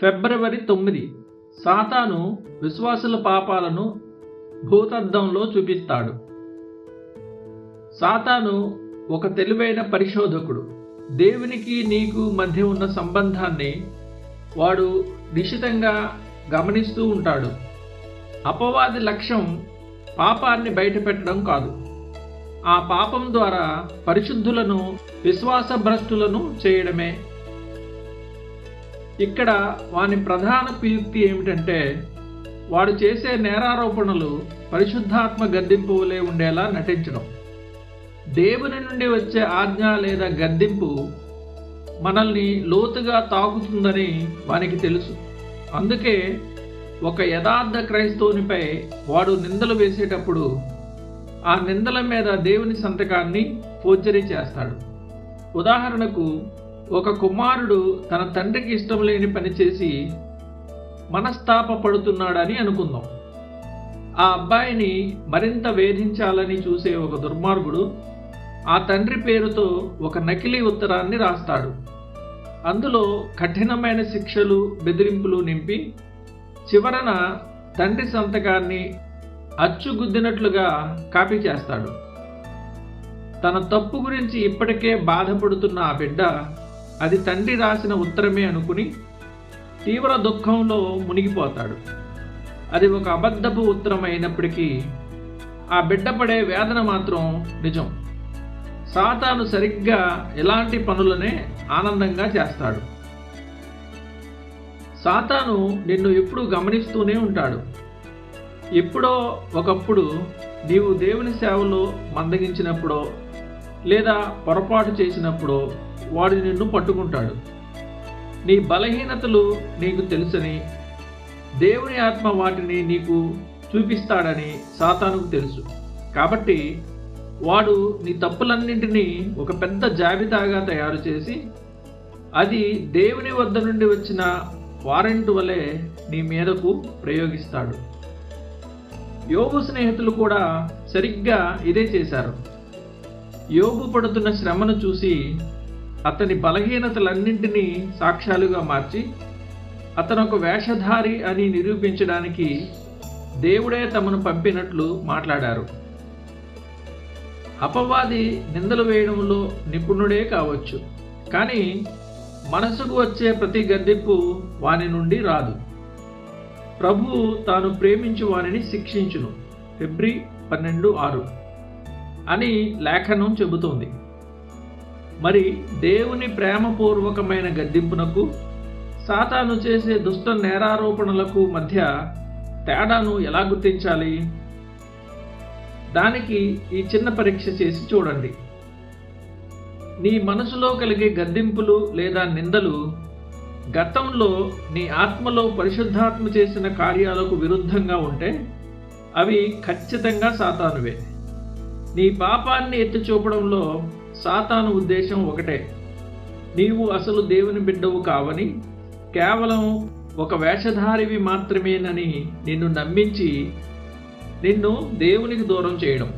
ఫిబ్రవరి తొమ్మిది. సాతాను విశ్వాసుల పాపాలను భూతద్దంలో చూపిస్తాడు. సాతాను ఒక తెలివైన పరిశోధకుడు. దేవునికి నీకు మధ్య ఉన్న సంబంధాన్ని వాడు నిశితంగా గమనిస్తూ ఉంటాడు. అపవాది లక్ష్యం పాపాన్ని బయటపెట్టడం కాదు. ఆ పాపం ద్వారా పరిశుద్ధులను విశ్వాసభ్రష్టులను చేయడమే. ఇక్కడ వాని ప్రధాన కుయుక్తి ఏమిటంటే వాడు చేసే నేరారోపణలు పరిశుద్ధాత్మ గద్దింపు వలె ఉండేలా నటించడం. దేవుని నుండి వచ్చే ఆజ్ఞ లేదా గద్దింపు మనల్ని లోతుగా తాకుతుందని వానికి తెలుసు. అందుకే ఒక యథార్థ క్రైస్తవునిపై వాడు నిందలు వేసేటప్పుడు ఆ నిందల మీద దేవుని సంతకాన్ని ఫోర్జరీ చేస్తాడు. ఉదాహరణకు ఒక కుమారుడు తన తండ్రికి ఇష్టం లేని పని చేసి మనస్తాప పడుతున్నాడని అనుకుందాం. ఆ అబ్బాయిని మరింత వేధించాలని చూసే ఒక దుర్మార్గుడు ఆ తండ్రి పేరుతో ఒక నకిలీ ఉత్తరాన్ని రాస్తాడు. అందులో కఠినమైన శిక్షలు బెదిరింపులు నింపి చివరన తండ్రి సంతకాన్ని అచ్చుగుద్దినట్లుగా కాపీ చేస్తాడు. తన తప్పు గురించి ఇప్పటికే బాధపడుతున్న ఆ బిడ్డ అది తండ్రి రాసిన ఉత్తరమే అనుకుని తీవ్ర దుఃఖంలో మునిగిపోతాడు. అది ఒక అబద్ధపు ఉత్తరం అయినప్పటికీ ఆ బిడ్డ పడే వేదన మాత్రం నిజం. సాతాను సరిగ్గా ఎలాంటి పనులనే ఆనందంగా చేస్తాడు. సాతాను నిన్ను ఎప్పుడూ గమనిస్తూనే ఉంటాడు. ఎప్పుడో ఒకప్పుడు నీవు దేవుని సేవలో మందగించినప్పుడో లేదా పొరపాటు చేసినప్పుడు వాడు నిన్ను పట్టుకుంటాడు. నీ బలహీనతలు నీకు తెలుసని దేవుని ఆత్మ వాటిని నీకు చూపిస్తాడని సాతానుకు తెలుసు. కాబట్టి వాడు నీ తప్పులన్నింటినీ ఒక పెద్ద జాబితాగా తయారు చేసి అది దేవుని వద్ద నుండి వచ్చిన వారెంట్ వలె నీ మీదకు ప్రయోగిస్తాడు. యోగు స్నేహితులు కూడా సరిగ్గా ఇదే చేశారు. యోగు పడుతున్న శ్రమను చూసి అతని బలహీనతలన్నింటినీ సాక్ష్యాలుగా మార్చి అతను ఒక వేషధారి అని నిరూపించడానికి దేవుడే తమను పంపినట్లు మాట్లాడారు. అపవాది నిందలు వేయడంలో నిపుణుడే కావచ్చు కానీ మనసుకు వచ్చే ప్రతి గద్దెప్పు వాని నుండి రాదు. ప్రభువు తాను ప్రేమించు వానిని శిక్షించును. ఫిబ్రి పన్నెండు ఆరు. అని లేఖనం చెబుతోంది. మరి దేవుని ప్రేమపూర్వకమైన గద్దింపునకు సాతాను చేసే దుష్ట నేరారోపణలకు మధ్య తేడాను ఎలా గుర్తించాలి? దానికి ఈ చిన్న పరీక్ష చేసి చూడండి. నీ మనసులో కలిగే గద్దింపులు లేదా నిందలు గతంలో నీ ఆత్మలో పరిశుద్ధాత్మ చేసిన కార్యాలకు విరుద్ధంగా ఉంటే అవి ఖచ్చితంగా సాతానువే. నీ పాపాన్ని ఎత్తి చూపడంలో సాతాను ఉద్దేశం ఒకటే. నీవు అసలు దేవుని బిడ్డవు కావని కేవలం ఒక వేషధారివి మాత్రమేనని నిన్ను నమ్మించి నిన్ను దేవునికి దూరం చేయడం.